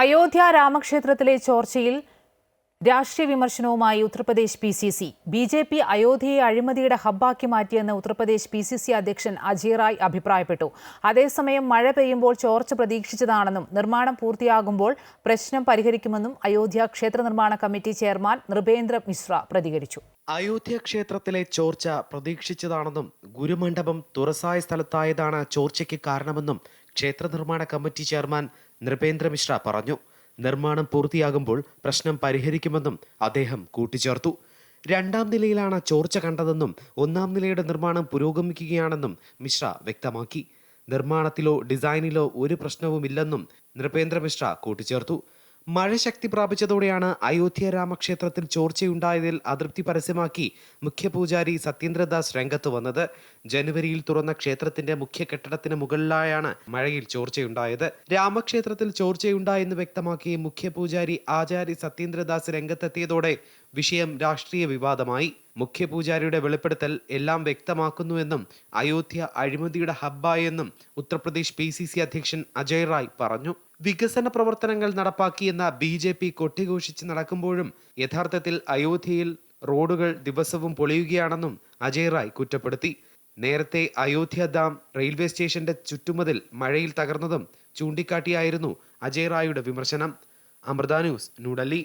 അയോധ്യ രാമക്ഷേത്രത്തിലെ ചോർച്ചയിൽ രാഷ്ട്രീയ വിമർശനവുമായി Uttar Pradesh P C C. B J P അയോധ്യയെ അഴിമതിയുടെ ഹബ്ബാക്കി മാറ്റിയെന്ന് ഉത്തർപ്രദേശ് പി സി സി അധ്യക്ഷൻ അജയ് റായ് അഭിപ്രായപ്പെട്ടു. അതേസമയം മഴ പെയ്യുമ്പോൾ ചോർച്ച പ്രതീക്ഷിച്ചതാണെന്നും നിർമ്മാണം പൂർത്തിയാകുമ്പോൾ പ്രശ്നം പരിഹരിക്കുമെന്നും അയോധ്യ ക്ഷേത്ര നിർമ്മാണ കമ്മിറ്റി ചെയർമാൻ നൃപേന്ദ്ര മിശ്ര പ്രതികരിച്ചു. അയോധ്യ ക്ഷേത്രത്തിലെ ചോർച്ച പ്രതീക്ഷിച്ചതാണെന്നും ഗുരുമണ്ഡപം തുറസായ സ്ഥലത്തായതാണ് ചോർച്ചയ്ക്ക് കാരണമെന്നും ക്ഷേത്ര നിർമ്മാണ കമ്മിറ്റി ചെയർമാൻ നൃപേന്ദ്ര മിശ്ര പറഞ്ഞു. നിർമ്മാണം പൂർത്തിയാകുമ്പോൾ പ്രശ്നം പരിഹരിക്കുമെന്നും അദ്ദേഹം കൂട്ടിച്ചേർത്തു. രണ്ടാം നിലയിലാണ് ചോർച്ച കണ്ടതെന്നും ഒന്നാം നിലയുടെ നിർമ്മാണം പുരോഗമിക്കുകയാണെന്നും മിശ്ര വ്യക്തമാക്കി. നിർമ്മാണത്തിലോ ഡിസൈനിലോ ഒരു പ്രശ്നവുമില്ലെന്നും നൃപേന്ദ്ര മിശ്ര കൂട്ടിച്ചേർത്തു. മഴ ശക്തി പ്രാപിച്ചതോടെയാണ് അയോധ്യ രാമക്ഷേത്രത്തിൽ ചോർച്ചയുണ്ടായതിൽ അതൃപ്തി പരസ്യമാക്കി മുഖ്യപൂജാരി സത്യേന്ദ്രദാസ് രംഗത്ത് വന്നത്. ജനുവരിയിൽ തുറന്ന ക്ഷേത്രത്തിന്റെ മുഖ്യ കെട്ടിടത്തിന് മുകളിലായാണ് മഴയിൽ ചോർച്ചയുണ്ടായത്. രാമക്ഷേത്രത്തിൽ ചോർച്ചയുണ്ടായെന്ന് വ്യക്തമാക്കി മുഖ്യപൂജാരി ആചാര്യ സത്യേന്ദ്രദാസ് രംഗത്തെത്തിയതോടെ വിഷയം രാഷ്ട്രീയ വിവാദമായി. മുഖ്യപൂജാരിയുടെ വെളിപ്പെടുത്തൽ എല്ലാം വ്യക്തമാക്കുന്നുവെന്നും അയോധ്യ അഴിമതിയുടെ ഹബ്ബായെന്നും ഉത്തർപ്രദേശ് പി സി സി അധ്യക്ഷൻ അജയ് റായ് പറഞ്ഞു. വികസന പ്രവർത്തനങ്ങൾ നടപ്പാക്കിയെന്ന ബി ജെ പി കൊട്ടിഘോഷിച്ച് നടക്കുമ്പോഴും യഥാർത്ഥത്തിൽ അയോധ്യയിൽ റോഡുകൾ ദിവസവും പൊളിയുകയാണെന്നും അജയ് റായ് കുറ്റപ്പെടുത്തി. നേരത്തെ അയോധ്യ ഡാം റെയിൽവേ സ്റ്റേഷന്റെ ചുറ്റുമതിൽ മഴയിൽ തകർന്നതും ചൂണ്ടിക്കാട്ടിയായിരുന്നു അജയ് റായുടെ വിമർശനം. അമൃത ന്യൂസ് ന്യൂഡൽഹി.